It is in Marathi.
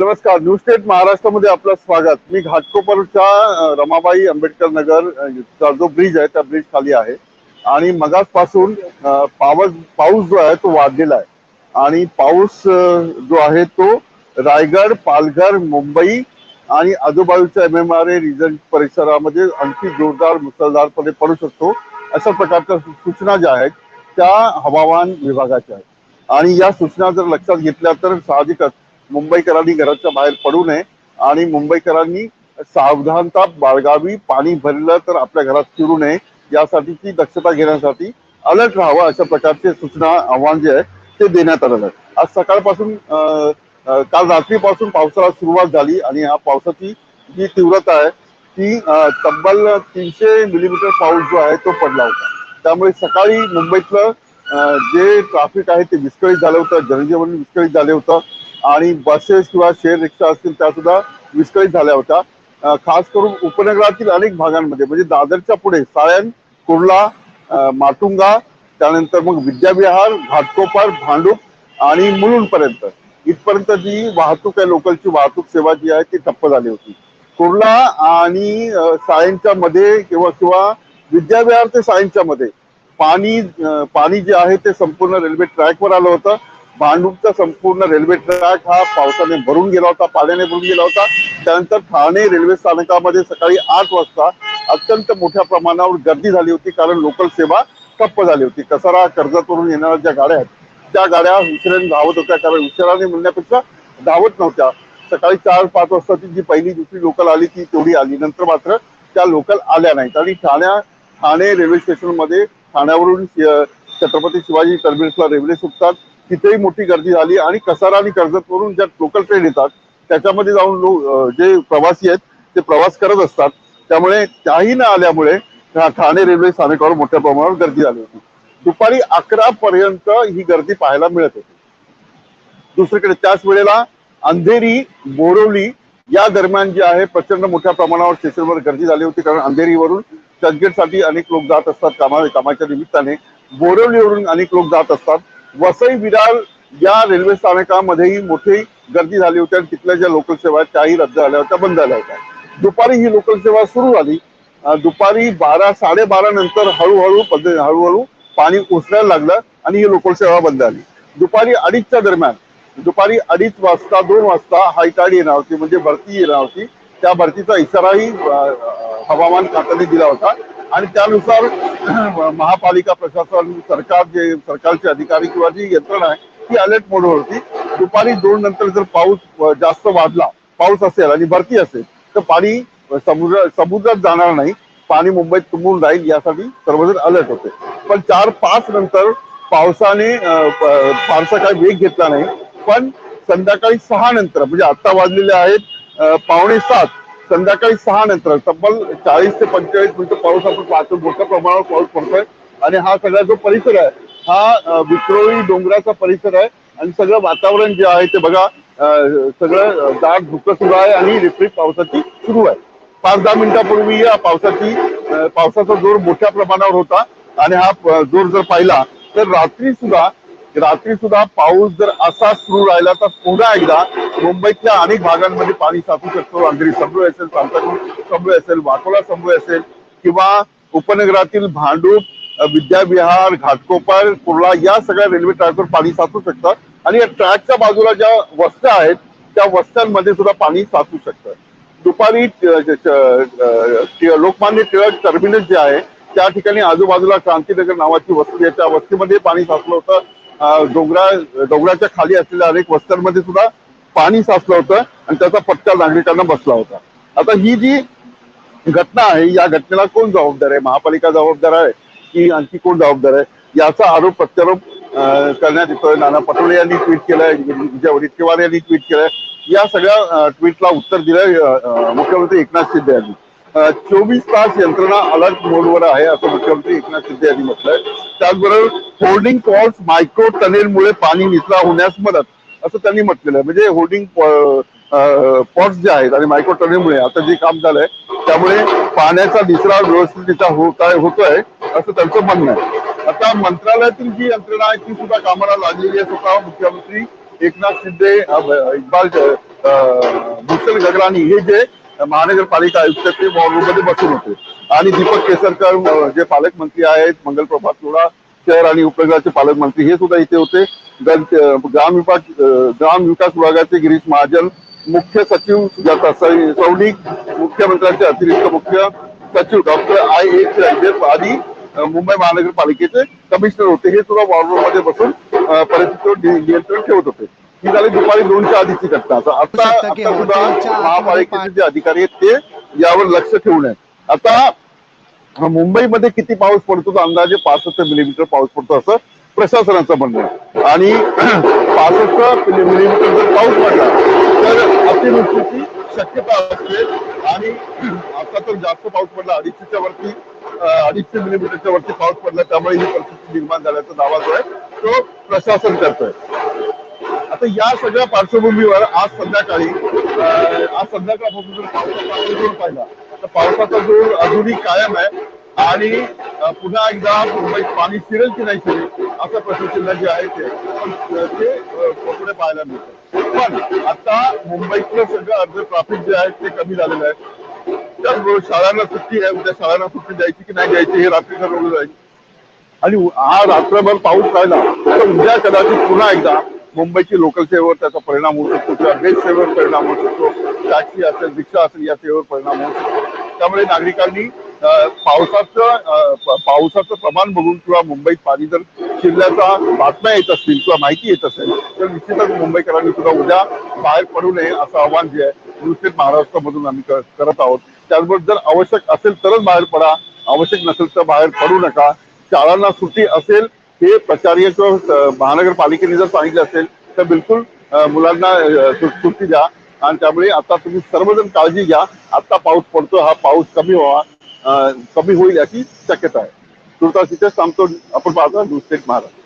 नमस्कार. न्यू स्टेट महाराष्ट्रामध्ये आपलं स्वागत. मी घाटकोपरच्या रमाबाई आंबेडकर नगर चा जो ब्रिज आहे त्या ब्रिज खाली आहे. आणि मगासपासून पावस पाऊस जो आहे तो वाढलेला आहे. आणि पाऊस जो आहे तो रायगड पालघर मुंबई आणि आजूबाजूच्या M M R A region परिसरामध्ये आणखी जोरदार मुसळधारपणे पडू शकतो. अशा प्रकारच्या सूचना ज्या आहेत त्या हवामान विभागाच्या आहेत. आणि या सूचना जर लक्षात घेतल्या तर साहजिकच मुंबईकरांनी घराच्या बाहेर पडू नये आणि मुंबईकरांनी सावधानता बाळगावी पाणी भरलं तर आपल्या घरात शिरू नये यासाठीची दक्षता घेण्यासाठी अलर्ट राहावं अशा प्रकारचे सूचना आव्हान जे आहे ते देण्यात आलेलं आहे. आज सकाळपासून काल रात्रीपासून पावसाला सुरुवात झाली आणि या पावसाची जी तीव्रता आहे ती तब्बल तीनशे मिलीमीटर पाऊस जो आहे तो पडला होता. त्यामुळे सकाळी मुंबईतलं जे ट्रॅफिक आहे ते विस्कळीत झालं होतं जनजीवन विस्कळीत झालं होतं आणि बसेस किंवा शेअर रिक्षा असतील त्या सुद्धा विस्कळीत झाल्या होत्या. खास करून उपनगरातील अनेक भागांमध्ये म्हणजे दादरच्या पुढे सायन कुर्ला माटुंगा त्यानंतर मग विद्याविहार घाटकोपर भांडूप आणि मुलुंड पर्यंत इथपर्यंत जी वाहतूक आहे लोकलची वाहतूक सेवा जी आहे ती ठप्प झाली होती. कुर्ला आणि सायनच्या मध्ये किंवा किंवा विद्याविहार ते सायनच्या मध्ये पाणी पाणी जे आहे ते संपूर्ण रेल्वे ट्रॅकवर आलं होतं. भांडूपचा संपूर्ण रेल्वे ट्रॅक हा पावसाने भरून गेला होता पाण्याने भरून गेला होता. त्यानंतर ठाणे रेल्वे स्थानकामध्ये सकाळी आठ वाजता अत्यंत मोठ्या प्रमाणावर गर्दी झाली होती कारण लोकल सेवा ठप्प झाली होती. कसारा कर्जतवरून येणाऱ्या ज्या गाड्या आहेत त्या गाड्या उशिराने धावत होत्या कारण उशिराने म्हणण्यापेक्षा धावत नव्हत्या. सकाळी चार पाच वाजताची जी पहिली दुसरी लोकल आली ती तेवढी आली. नंतर मात्र त्या लोकल आल्या नाहीत. आणि ठाण्या ठाणे रेल्वे स्टेशनमध्ये ठाण्यावरून छत्रपती शिवाजी टर्मिनसला रेल्वे सुटतात. तिथेही मोठी गर्दी झाली आणि कसारा आणि कर्जतवरून ज्या लोकल ट्रेन येतात त्याच्यामध्ये जाऊन लोक जे प्रवासी आहेत ते प्रवास करत असतात. त्यामुळे त्याही न आल्यामुळे ठाणे रेल्वे स्थानकावर मोठ्या प्रमाणावर गर्दी झाली होती. दुपारी अकरा पर्यंत ही गर्दी पाहायला मिळत होती. दुसरीकडे त्याच वेळेला अंधेरी बोरवली या दरम्यान जे आहे प्रचंड मोठ्या प्रमाणावर स्टेशनवर गर्दी झाली होती कारण अंधेरीवरून चर्चगेटसाठी अनेक लोक जात असतात कामा कामाच्या निमित्ताने. बोरवलीवरून अनेक लोक जात असतात. वसई विरार या रेल्वे स्थानकामध्येही मोठी गर्दी झाली होती आणि तिथल्या ज्या लोकल सेवा आहेत त्याही रद्द झाल्या होत्या बंद झाल्या होत्या. दुपारी ही लोकल सेवा सुरू झाली. दुपारी बारा साडेबारा नंतर हळूहळू पद्धत हळूहळू पाणी ओसरायला लागलं आणि ही लोकल सेवा बंद झाली. दुपारी अडीचच्या दरम्यान दुपारी अडीच वाजता दोन वाजता हायटाड येणार होती म्हणजे भरती येणार होती. त्या भरतीचा इशाराही हवामान खात्याने दिला होता. आणि त्यानुसार महापालिका प्रशासन सरकार जे सरकारचे अधिकारी किंवा जी यंत्रणा आहे ती अलर्ट मोडवर होती दुपारी दोन नंतर जर पाऊस जास्त वाढला पाऊस असेल आणि भरती असेल तर पाणी समुद्र समुद्रात जाणार नाही. पाणी मुंबईत तुंबून राहील यासाठी सर्वजण अलर्ट होते. पण चार पाच नंतर पावसाने फारसा काही वेग घेतला नाही. पण संध्याकाळी सहा नंतर म्हणजे आता वाजलेले आहेत पावणे सात संध्याकाळी सहा नंतर तब्बल चाळीस ते पंचेचाळीस मिनिटं पाऊस आपण पाहतो मोठ्या प्रमाणावर पाऊस पडतोय. आणि हा सगळा जो परिसर आहे हा विक्रोळी डोंगराचा परिसर आहे. आणि सगळं वातावरण जे आहे ते बघा सगळं दाट धुकं सुरू आहे आणि रिपरिप पावसाची सुरू आहे. पाच दहा मिनिटापूर्वी या पावसाची पावसाचा जोर मोठ्या प्रमाणावर होता. आणि हा जोर जर पाहिला तर रात्री सुद्धा रात्री सुद्धा पाऊस जर असा सुरू राहिला तर पुन्हा एकदा मुंबईतल्या अनेक भागांमध्ये पाणी साचू शकतो. अंधेरी सबवे असेल सांताक्रूज सबवे असेल वाकोला सबवे असेल किंवा उपनगरातील भांडूप विद्याविहार घाटकोपर कुर्ला या सगळ्या रेल्वे ट्रॅकवर पाणी साचू शकतं. आणि या ट्रॅकच्या बाजूला ज्या वस्त्या आहेत त्या वस्त्यांमध्ये सुद्धा पाणी साचू शकतं. दुपारी लोकमान्य टिळक टर्मिनस जे आहे त्या ठिकाणी आजूबाजूला क्रांतीनगर नावाची वस्ती आहे. त्या वस्तीमध्ये पाणी साचलं होतं. डोंगरा डोंगराच्या खाली असलेल्या अनेक वस्त्यांमध्ये सुद्धा पाणी साचलं होतं आणि त्याचा फटका नागरिकांना बसला होता. आता ही जी घटना आहे या घटनेला कोण जबाबदार आहे? महापालिका जबाबदार आहे की आणखी कोण जबाबदार आहे? याचा आरोप प्रत्यारोप करण्यात येतोय. नाना पटोले यांनी ट्विट केलंय विजय वडेट्टीवार यांनी ट्विट केलंय. या सगळ्या ट्विटला उत्तर दिलंय मुख्यमंत्री एकनाथ शिंदे यांनी. चोवीस तास यंत्रणा अलर्ट मोडवर आहे असं मुख्यमंत्री एकनाथ शिंदे यांनी म्हटलंय. त्याचबरोबर होर्डिंग पॉल्स मायक्रो टनेलमुळे पाणी निचरा होण्यास मदत असं त्यांनी म्हटलेलं आहे. म्हणजे होर्डिंग पॉट्स जे आहेत आणि मायक्रो टनेलमुळे आता जे काम झालंय त्यामुळे पाण्याचा निचरा व्यवस्थितरित्या होत आहे होतोय असं त्यांचं म्हणणं आहे. आता मंत्रालयातील जी यंत्रणा आहे ती सुद्धा कामाला लागलेली आहे. स्वतः मुख्यमंत्री एकनाथ शिंदे अ, इक्बाल भूषण गगरानी हे जे महानगरपालिका आयुक्त ते वॉर्डमध्ये मध्ये बसून होते. आणि दीपक केसरकर जे पालकमंत्री आहेत मंगलप्रभात लोढा शहर आणि उपनगराचे पालकमंत्री हे सुद्धा इथे होते. ग्राम विभाग ग्राम विकास विभागाचे गिरीश महाजन मुख्य सचिव सुजाता सौनिक मुख्यमंत्र्यांचे अतिरिक्त मुख्य सचिव डॉक्टर आय एच आदी मुंबई महानगरपालिकेचे कमिशनर होते. हे सुद्धा वॉरमध्ये बसून परिस्थितीवर नियंत्रण ठेवत होते. ही झाली दुपारी दोनच्या आधीची घटना. आता आता आता सुद्धा महापालिकेचे जे अधिकारी आहेत ते यावर लक्ष ठेवून आहेत. आता मुंबईमध्ये किती पाऊस पडतो तर अंदाजे पासष्ट मिलीमीटर पाऊस पडतो असं प्रशासनाचं म्हणणं आहे. आणि पासष्ट मिलीमीटर जर पाऊस पडला तर अतिवृष्टीची शक्यता असते. आणि आता तर जास्त पाऊस पडला अडीचशेच्या वरती अडीचशे मिलीमीटरच्या वरती पाऊस पडला त्यामुळे ही परिस्थिती निर्माण झाल्याचा दावा जो आहे तो प्रशासन करतोय. आता या सगळ्या पार्श्वभूमीवर आज संध्याकाळी आज संध्याकाळपासून जर पावसाचा जोर पाहिला तर पावसाचा जोर अजूनही कायम आहे आणि पुन्हा एकदा मुंबईत पाणी शिरेल की नाही शिरेल असं प्रश्नचिन्ह जे आहे ते ते पुढे पाहायला मिळतं. पण आता मुंबईतलं सगळं अर्ध ट्राफिक जे आहे ते कमी झालेलं आहे. त्याचबरोबर शाळांना सुट्टी आहे उद्या शाळांना सुट्टी द्यायची की नाही द्यायची हे रात्री ठरवलं जाईल. आणि हा रात्रभर पाऊस राहिला तर उद्या कदाचित पुन्हा एकदा मुंबईची लोकल सेवेवर त्याचा परिणाम होऊ शकतो किंवा बेस्ट सेवेवर परिणाम होऊ शकतो. टॅक्सी असेल रिक्षा असेल या सेवेवर परिणाम होऊ शकतो. त्यामुळे नागरिकांनी पावसाचं पावसाचं प्रमाण बघून किंवा मुंबईत पाणी जर शिरल्याचा बातम्या येत असतील किंवा माहिती येत असेल तर निश्चितच मुंबईकरांनी सुद्धा उद्या बाहेर पडू नये असं आव्हान जे आहे नुसतेच महाराष्ट्रामधून आम्ही करत आहोत. त्याचबरोबर जर आवश्यक असेल तरच बाहेर पडा. आवश्यक नसेल तर बाहेर पडू नका. शाळांना सुट्टी असेल हे प्रचार्य किंवा महानगरपालिकेने जर सांगितलं असेल तर बिलकुल मुलांना सुट्टी द्या. आणि त्यामुळे आता तुम्ही सर्वजण काळजी घ्या. आता पाऊस पडतो हा पाऊस कमी व्हावा कमी होईल याची शक्यता आहे. तुर्तास इथेच थांबतो आपण पाहता न्यूज महाराष्ट्र.